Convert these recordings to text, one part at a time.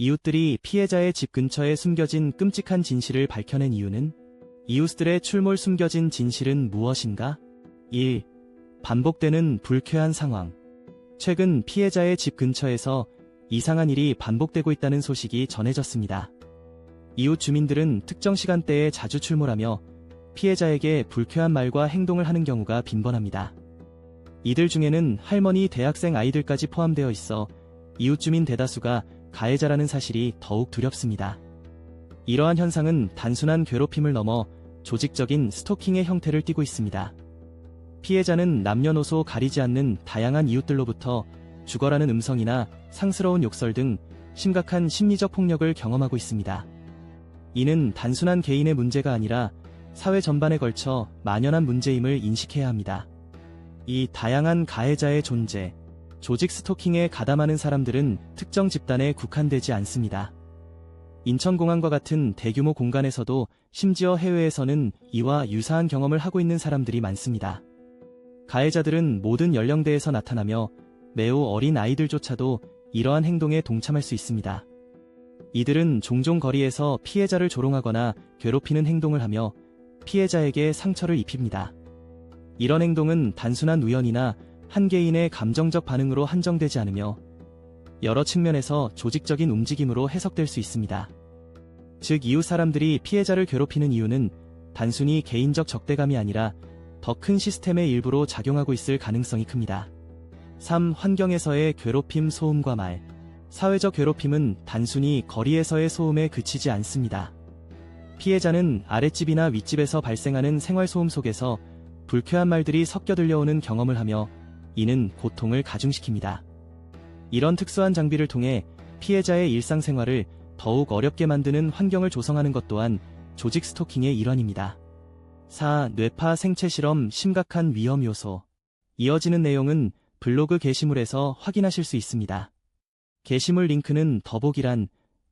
이웃들이 피해자의 집 근처에 숨겨진 끔찍한 진실을 밝혀낸 이유는 이웃들의 출몰 숨겨진 진실은 무엇인가? 1. 반복되는 불쾌한 상황. 최근 피해자의 집 근처에서 이상한 일이 반복되고 있다는 소식이 전해졌습니다. 이웃 주민들은 특정 시간대에 자주 출몰하며 피해자에게 불쾌한 말과 행동을 하는 경우가 빈번합니다. 이들 중에는 할머니, 대학생 아이들까지 포함되어 있어 이웃 주민 대다수가 가해자라는 사실이 더욱 두렵습니다. 이러한 현상은 단순한 괴롭힘을 넘어 조직적인 스토킹의 형태를 띠고 있습니다. 피해자는 남녀노소 가리지 않는 다양한 이웃들로부터 죽어라는 음성이나 상스러운 욕설 등 심각한 심리적 폭력을 경험하고 있습니다. 이는 단순한 개인의 문제가 아니라 사회 전반에 걸쳐 만연한 문제임을 인식해야 합니다. 이 다양한 가해자의 존재, 조직 스토킹에 가담하는 사람들은 특정 집단에 국한되지 않습니다. 인천공항과 같은 대규모 공간에서도 심지어 해외에서는 이와 유사한 경험을 하고 있는 사람들이 많습니다. 가해자들은 모든 연령대에서 나타나며 매우 어린 아이들조차도 이러한 행동에 동참할 수 있습니다. 이들은 종종 거리에서 피해자를 조롱하거나 괴롭히는 행동을 하며 피해자에게 상처를 입힙니다. 이런 행동은 단순한 우연이나 한 개인의 감정적 반응으로 한정되지 않으며 여러 측면에서 조직적인 움직임으로 해석될 수 있습니다. 즉, 이웃 사람들이 피해자를 괴롭히는 이유는 단순히 개인적 적대감이 아니라 더 큰 시스템의 일부로 작용하고 있을 가능성이 큽니다. 3. 환경에서의 괴롭힘 소음과 말. 사회적 괴롭힘은 단순히 거리에서의 소음에 그치지 않습니다. 피해자는 아랫집이나 윗집에서 발생하는 생활소음 속에서 불쾌한 말들이 섞여 들려오는 경험을 하며 이는 고통을 가중시킵니다. 이런 특수한 장비를 통해 피해자의 일상생활을 더욱 어렵게 만드는 환경을 조성하는 것 또한 조직 스토킹의 일환입니다. 4. 뇌파 생체 실험 심각한 위험 요소. 이어지는 내용은 블로그 게시물에서 확인하실 수 있습니다. 게시물 링크는 더보기란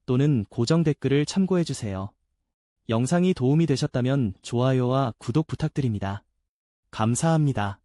또는 고정 댓글을 참고해주세요. 영상이 도움이 되셨다면 좋아요와 구독 부탁드립니다. 감사합니다.